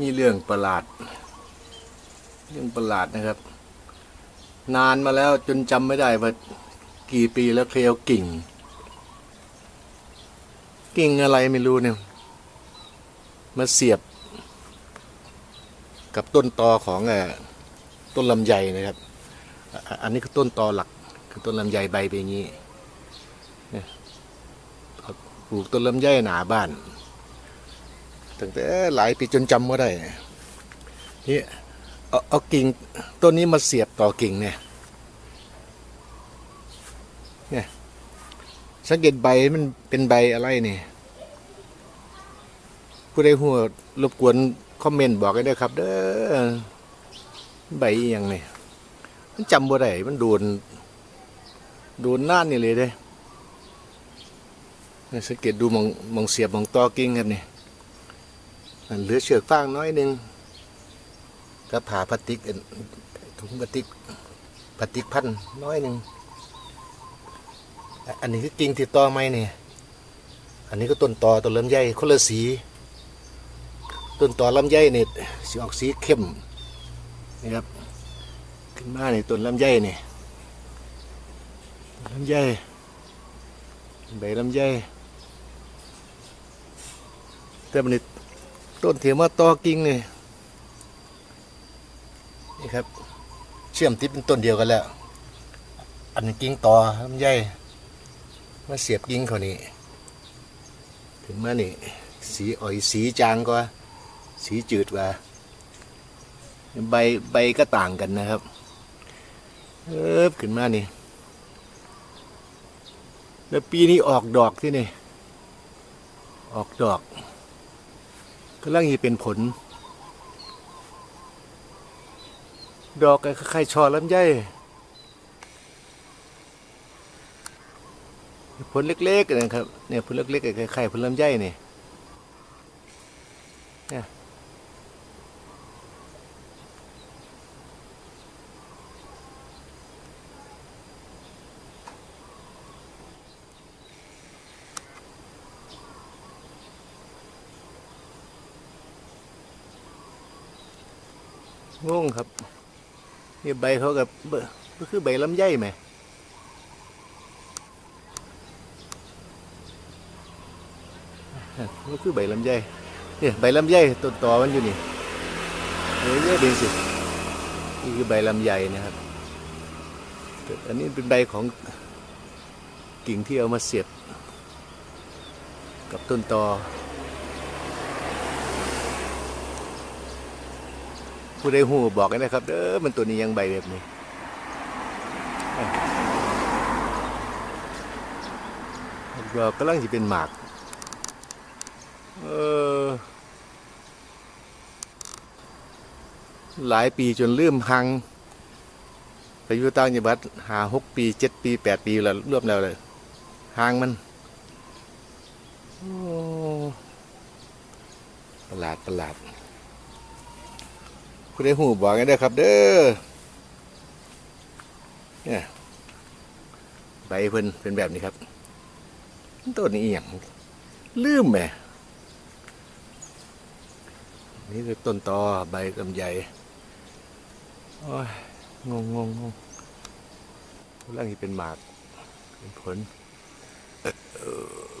มีเรื่องประหลาด เรื่องประหลาดนะครับ นานมาแล้วจนจำไม่ได้ว่ากี่ปีแล้วเคยเอากิ่ง กิ่งอะไรไม่รู้เนี่ย มาเสียบ กับต้นตอของอต้นลำไยนะครับ อันนี้คือต้นตอหลัก คือต้นลำไยใบเป็นอย่างนี้ปลูกต้นลำไยหนาบ้าน ตั้งแต่หลายปีจนจำว่าได้นี่เอาเอากิ่งต้นนี้มาเสียบต่อกิ่งเนี่ยเนี่ยสังเกตใบมันเป็นใบอะไรนี่ผู้ใดหัวรบกวนคอมเมนต์บอกกันด้วยครับ เด้อใบอย่างนี่มันจำบ่ได้มันโดนโดนน่านนี่เลยเด้สังเกตดูมองมองเสียบมองต่อกิ่งครับนี่ เหลือเชือกฟางน้อยหนึ่งก็ผ่าพลาสติกอันถุงพลาสติกพลาสติกพันน้อยหนึ่งอันนี้คือกิ่งที่ต่อไม้เนี่ยอันนี้ก็ต้นตอต้นลำไยคนละสี ต้นตอลำไยเนี่ยสีออกสีเข้มนี่ครับขึ้นมาในต้นลำไยเนี่ยลำไยใบลำไยแต่มันนี่ ต้นเทียมาตอกิ่งนี่นี่ครับ เชื่อมติดเป็นต้นเดียวกันแล้ว อันนี้กิ่งตอลำไยมาเสียบกิ่งเขานี่ถึงมานี่ สีอ่อยสีจางกว่า สีจืดกว่า ใบใบก็ต่างกันนะครับเออขึ้นมานี่ แล้วปีนี้ออกดอกที่นี่ ออกดอก กำลังจะเป็นผล ดอกก็คล้ายๆชอลำไยผลเล็กๆนะครับเนี่ยผลเล็กๆคล้ายๆผลลำไยนี่เนี่ย งงครับนี่ใบเขากับก็คือใบลำไยไหมก็คือใบลำไยเนี่ยใบลำไยต้นตอมันอยู่นี่เยวเดี๋ยวสินี่คือใบลำไยนะครับอันนี้เป็นใบของกิ่งที่เอามาเสียบกับต้นตอ ผู้ใดหูบอกกันนะครับเด้อมันตัวนี้ยังใบแบบนี้ดอกกำลังจะเป็นหมาก เออ หลายปีจนลืมหังไปอยู่ต่างจังหวัดหาหกปีเจ็ดปีแปดปีแล้วรวมแล้วเลยหางมันประหลาดประหลาด คุณได้หูบอกกันเด้ครับ เด้อเนี่ยใบเพิ่นเป็นแบบนี้ครับต้นนี้อย่างลืมแหมนี่คือต้นตอใบลำไยโอ้ยงงงงงงร่างนี้เป็นหมากเป็นผลเออ